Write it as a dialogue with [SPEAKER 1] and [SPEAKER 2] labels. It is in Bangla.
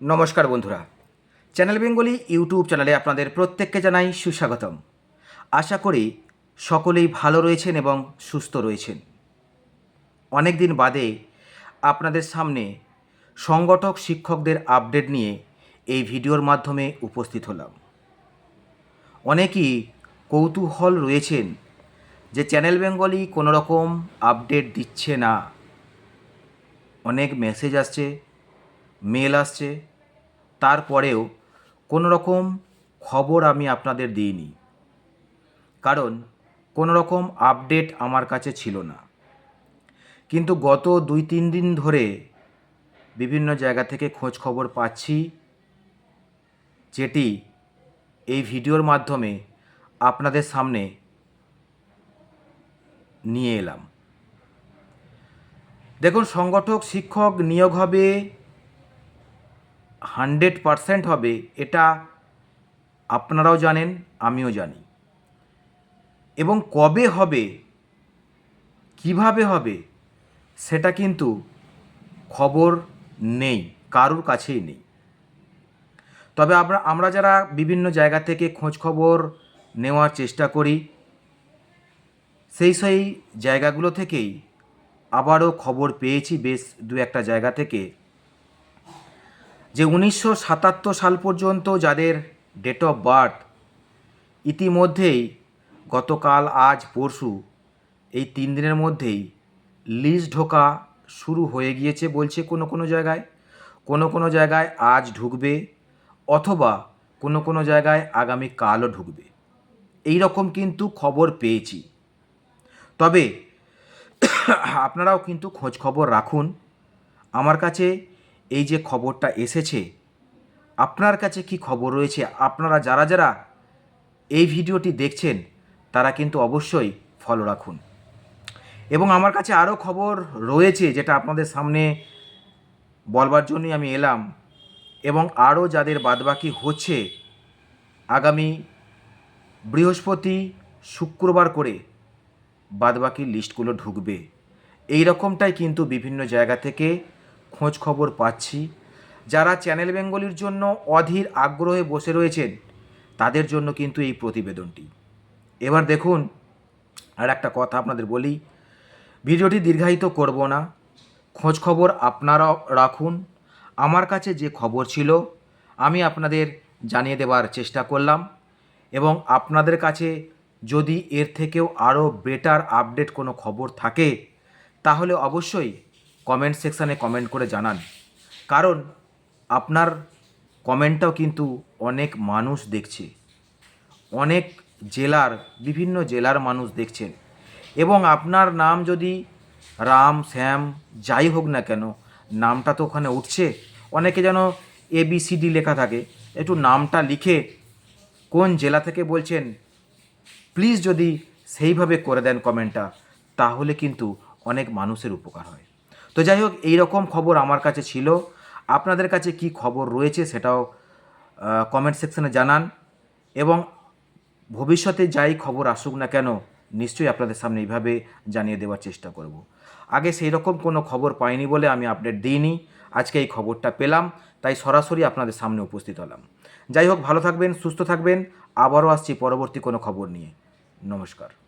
[SPEAKER 1] নমস্কার বন্ধুরা। চ্যানেল বেঙ্গলি ইউটিউব চ্যানেলে আপনাদের প্রত্যেককে জানাই সুস্বাগতম। আশা করি সকলেই ভালো রয়েছেন এবং সুস্থ রয়েছেন। অনেক দিন বাদে আপনাদের সামনে সংগঠক শিক্ষকদের আপডেট নিয়ে এই ভিডিওর মাধ্যমে উপস্থিত হলাম। অনেকেই কৌতূহল রয়েছেন যে চ্যানেল বেঙ্গলি কোনো রকম আপডেট দিচ্ছে না। অনেক মেসেজ আসছে মেল আসছে। তারপরেও কোনো রকম খবর আমি আপনাদের দিইনি। কারণ কোনো রকম আপডেট আমার কাছে ছিল না। কিন্তু গত দুই তিন দিন ধরে বিভিন্ন জায়গা থেকে খোঁজ খবর পাচ্ছি, যেটি এই ভিডিওর মাধ্যমে আপনাদের সামনে নিয়ে এলাম। দেখুন, সংগঠক, শিক্ষক নিয়োগ হবে হান্ড্রেড পারসেন্ট হবে, এটা আপনারাও জানেন, আমিও জানি। এবং কবে হবে, কীভাবে হবে, সেটা কিন্তু খবর নেই, কারুর কাছেই নেই। তবে আমরা আমরা যারা বিভিন্ন জায়গা থেকে খোঁজ খবর নেওয়ার চেষ্টা করি, সেই সেই জায়গাগুলো থেকেই আবারও খবর পেয়েছি বেশ দু একটা জায়গা থেকে। যে উনিশশো সাতাত্তর সাল পর্যন্ত যাদের ডেট অফ বার্থ ইতিমধ্যেই গতকাল আজ পরশু, এই তিন দিনের মধ্যেই লিজ ঢোকা শুরু হয়ে গিয়েছে বলছে কোনো কোনো জায়গায়। কোনো কোনো জায়গায় আজ ঢুকবে অথবা কোনো কোনো জায়গায় আগামী কালও ঢুকবে। এই রকম কিন্তু খবর পেয়েছি। তবে, আপনারাও কিন্তু খোঁজ খবর রাখুন। আমার কাছে এই যে খবরটা এসেছে, আপনার কাছে কি খবর রয়েছে? আপনারা যারা যারা এই ভিডিওটি দেখছেন, তারা কিন্তু অবশ্যই ফলো রাখুন। এবং আমার কাছে আরও খবর রয়েছে যেটা আপনাদের সামনে বলবার জন্যই আমি এলাম। এবং আরও যাদের বাদবাকি হচ্ছে, আগামী বৃহস্পতি শুক্রবার করে বাদবাকি লিস্টগুলো ঢুকবে। এই রকমটাই কিন্তু বিভিন্ন জায়গা থেকে খোঁজ খবর পাচ্ছি। যারা চ্যানেল বেঙ্গলির জন্য অধীর আগ্রহে বসে রয়েছেন, তাদের জন্য কিন্তু এই প্রতিবেদনটি। এবার দেখুন, আর একটা কথা আপনাদের বলি, ভিডিওটি দীর্ঘায়িত করব না। খোঁজ খবর আপনারাও রাখুন। আমার কাছে যে খবর ছিল, আমি আপনাদের জানিয়ে দেওয়ার চেষ্টা করলাম এবং আপনাদের কাছে যদি এর থেকেও আরও বেটার আপডেট কোনো খবর থাকে, তাহলে অবশ্যই কমেন্ট সেকশানে কমেন্ট করে জানান। কারণ আপনার কমেন্টটাও কিন্তু অনেক মানুষ দেখছে। অনেক জেলার, বিভিন্ন জেলার মানুষ দেখছেন। এবং আপনার নাম যদি রাম, শ্যাম, যাই হোক না কেন, নামটা তো ওখানে উঠছে। অনেকে যেন এ বি সি ডি লেখা থাকে। একটু নামটা লিখে কোন জেলা থেকে বলছেন প্লিজ যদি সেইভাবে করে দেন কমেন্টটা তাহলে কিন্তু অনেক মানুষের উপকার হয়। তো যাই হোক এইরকম খবর আমার কাছে ছিল। আপনাদের কাছে কি খবর রয়েছে সেটাও কমেন্ট সেকশনে জানান। এবং ভবিষ্যতে যাই খবর আসুক না কেন, নিশ্চয়ই আপনাদের সামনে এইভাবে জানিয়ে দেওয়ার চেষ্টা করব। আগে সেই রকম কোনো খবর পাইনি বলে আমি আপডেট দিইনি। আজকে এই খবরটা পেলাম, তাই সরাসরি আপনাদের সামনে উপস্থিত হলাম। যাই হোক, ভালো থাকবেন, সুস্থ থাকবেন। আবারও আসছি পরবর্তী কোনো খবর নিয়ে। নমস্কার।